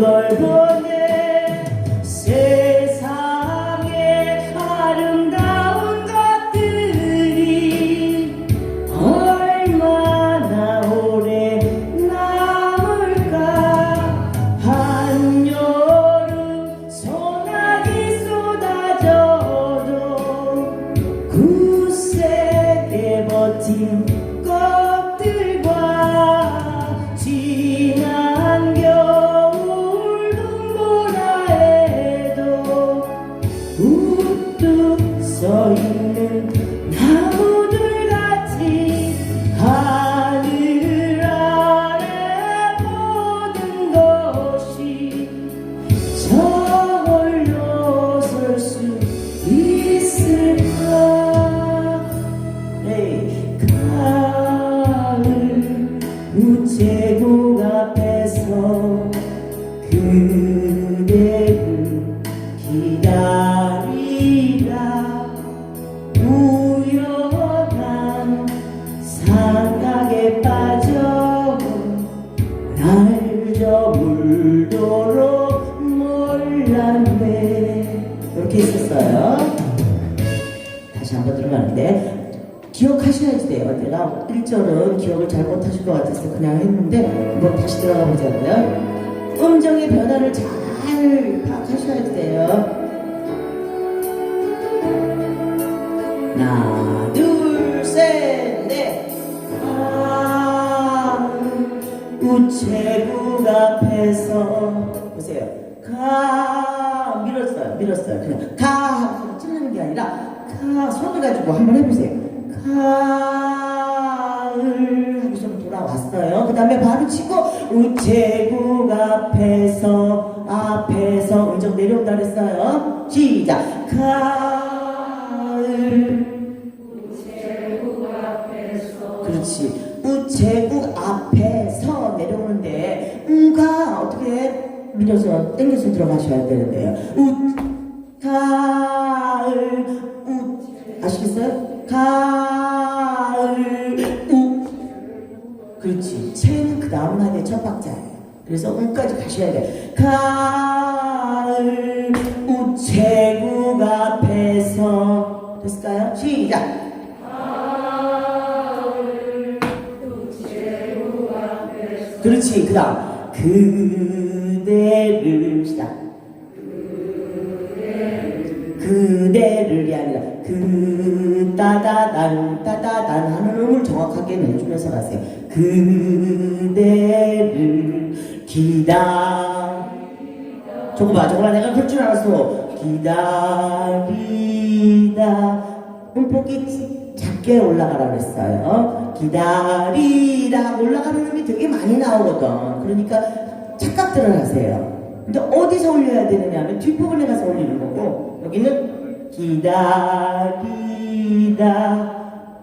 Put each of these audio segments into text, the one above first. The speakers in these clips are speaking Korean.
걸 보네 세상에 아름다운 것들이 얼마나 오래 남을까? 한여름 소나기 쏟아져도 굳 우연한 상각에 빠져 날 저물도록 몰랐네. 이렇게 있었어요. 다시 한번 들어가는데 기억하셔야지 돼요. 내가 1절은 기억을 잘 못하실 것 같아서 그냥 했는데 한번 다시 들어가 보자고요. 음정의 변화를 잘 파악하셔야 돼요 하나 둘셋넷. 아, 우체국 앞에서. 보세요. 가 밀었어요 밀었어요. 그냥 가 하고 찌르는 게 아니라 가 손을 가지고 한번 해보세요. 가을 하고 좀 돌아왔어요. 그 다음에 바로 치고 우체국 앞에서 앞에서 음정 내려온다 그랬어요. 시작. 가 을 그렇지. 우체국 앞에서 내려오는데 우가 어떻게 밀어서 당겨서 들어가셔야 되는데요. 우 가을 우 아시겠어요? 가을 우 그렇지. 채는 그 다음 단의 첫 박자예요. 그래서 우까지 가셔야 돼. 가을 우체국? 시작. 그렇지. 그 다음. 그대를, 시작. 그대를이 아니라, 그, 따다단, 따다단 하는 음을 정확하게 내주면서 가세요. 그대를 기다. 조금 봐, 조금 봐. 내가 그럴 줄 알았어. 기다리다. 음폭이 작게 올라가라 그랬어요. 기다리다 올라가는 음이 되게 많이 나오거든. 그러니까 착각들을 하세요. 근데 어디서 올려야 되느냐 하면 뒷부분에 가서 올리는 거고 여기는 기다리다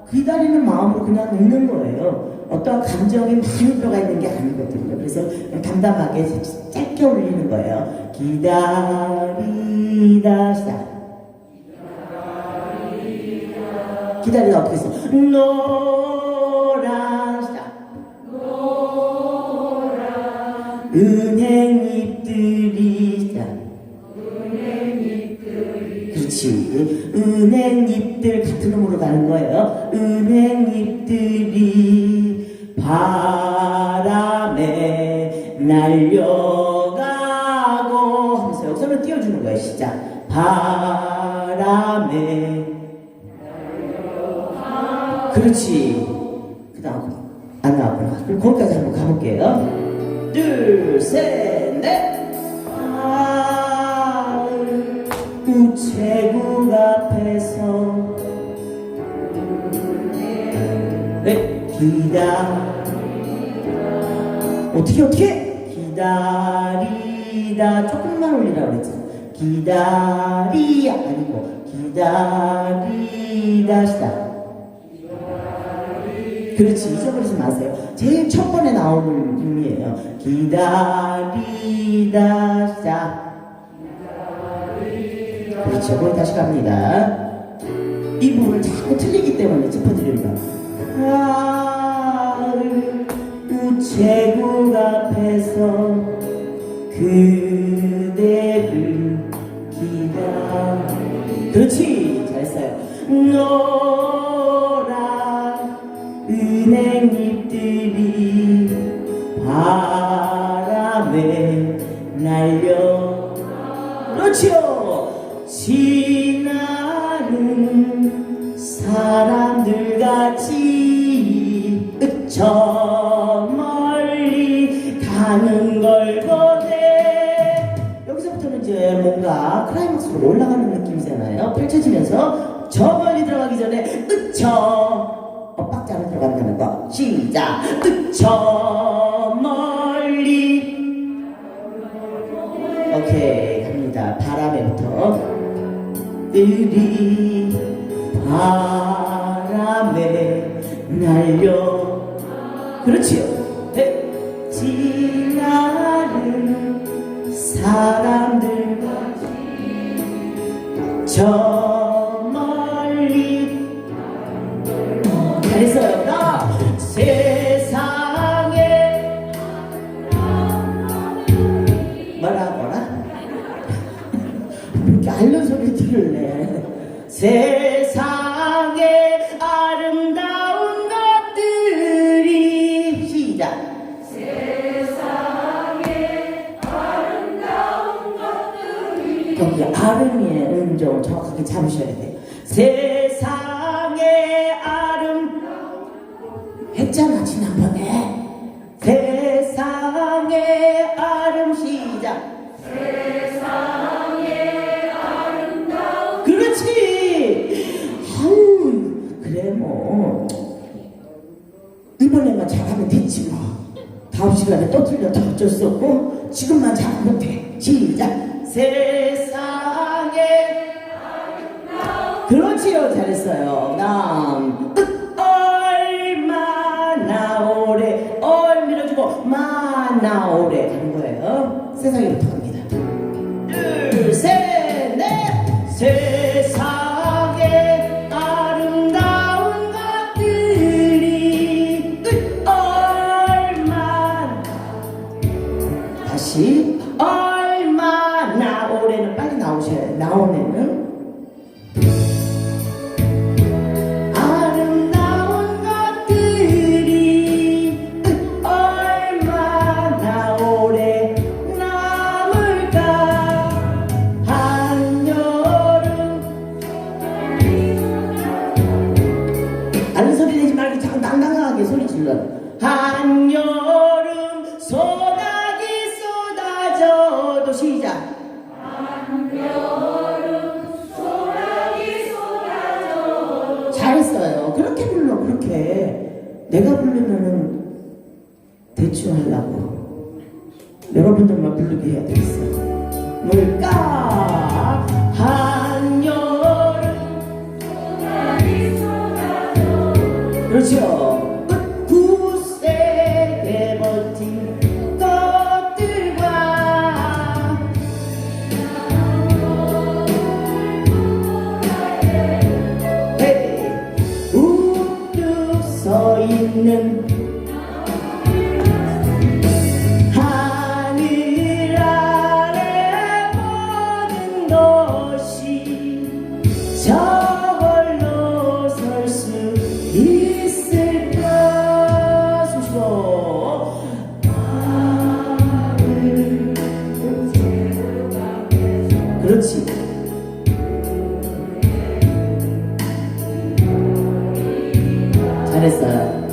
기다리는 마음으로 그냥 있는 거예요. 어떠한 감정이 많이 들어가 있는 게 아니거든요. 그래서 담담하게 짧게 올리는 거예요. 기다리다 시작. 기다리다 어떻게 했어? 노란 시작. 은행잎들이 시작. 그렇지. 은행잎들 같은 음으로 가는 거예요. 은행잎들이 바람에 날려가고 하면서 여기서는 띄워주는 거예요. 시작. 바람에 그렇지. 그 다음 안 나왔구나. 그럼 거기까지 한번 가볼게요. 둘, 셋, 넷. 가을 우체국 앞에서 네, 기다. 어떻게 어떻게? 기다리다. 조금만 올리라고 그랬죠. 기다리 아니고 기다리다 시다. 그렇지 잊어버리지 마세요. 제일 첫 번에 나오는 의미예요. 기다리다 시작. 그렇죠. 거기 다시 갑니다. 이 부분을 자꾸 틀리기 때문에 짚어드립니다. 그렇지요. 지나는 사람들 같이 저 멀리 가는 걸 보네. 여기서부터는 이제 뭔가 클라이막스로 올라가는 느낌이잖아요. 펼쳐지면서 저 멀리 들어가기 전에 으쳐 엇박자로 들어간다는 거. 시작. 으쳐 들이 바람에 날려. 그렇지요. 네. 지나는 사람들 저 아름이의 음정 정확하게 잡으셔야 돼요 세상에 아름 했잖아 지난번에 세상에 아름 시작 그렇지. 아유, 그래 뭐 이번에만 잘하면 됐지 뭐. 다음 시간에 또 틀려도 어쩔 수 없고 지금만 잘하면 돼. 시작. 세 마나 오래 가는 거예요. 세상에부터 갑니다. 둘, 셋, 넷. 세상에 아름다운 것들이 얼마 다시 얼마나 올해는 빨리 나오셔야 돼요. 나오면은 질러 한여름 소나기 쏟아져도 시작. 잘했어요. 그렇게 불러 그렇게. 내가 부르면은 대충 하려고. 여러분들만 부르게 해야 되겠어 뭘까 하늘 아래 모든 것이 저걸로 설 수 있을까? 숨쉬고 하늘 그렇지. 잘했어요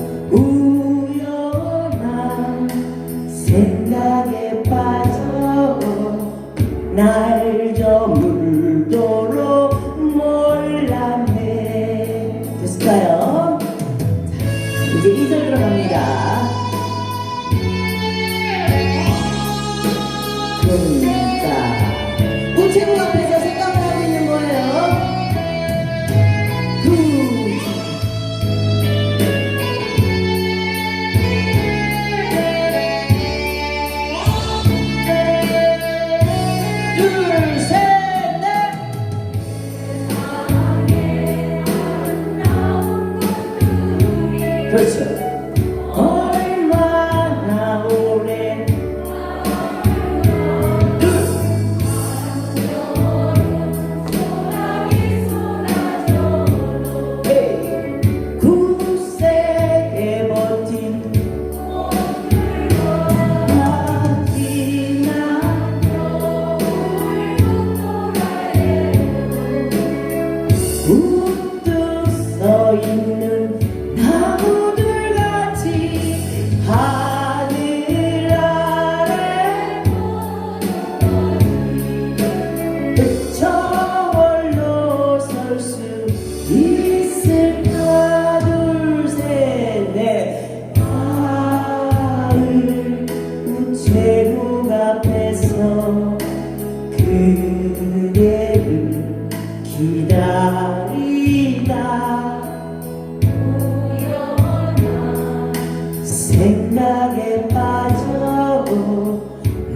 사랑에 빠져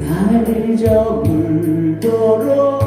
나를 저물도록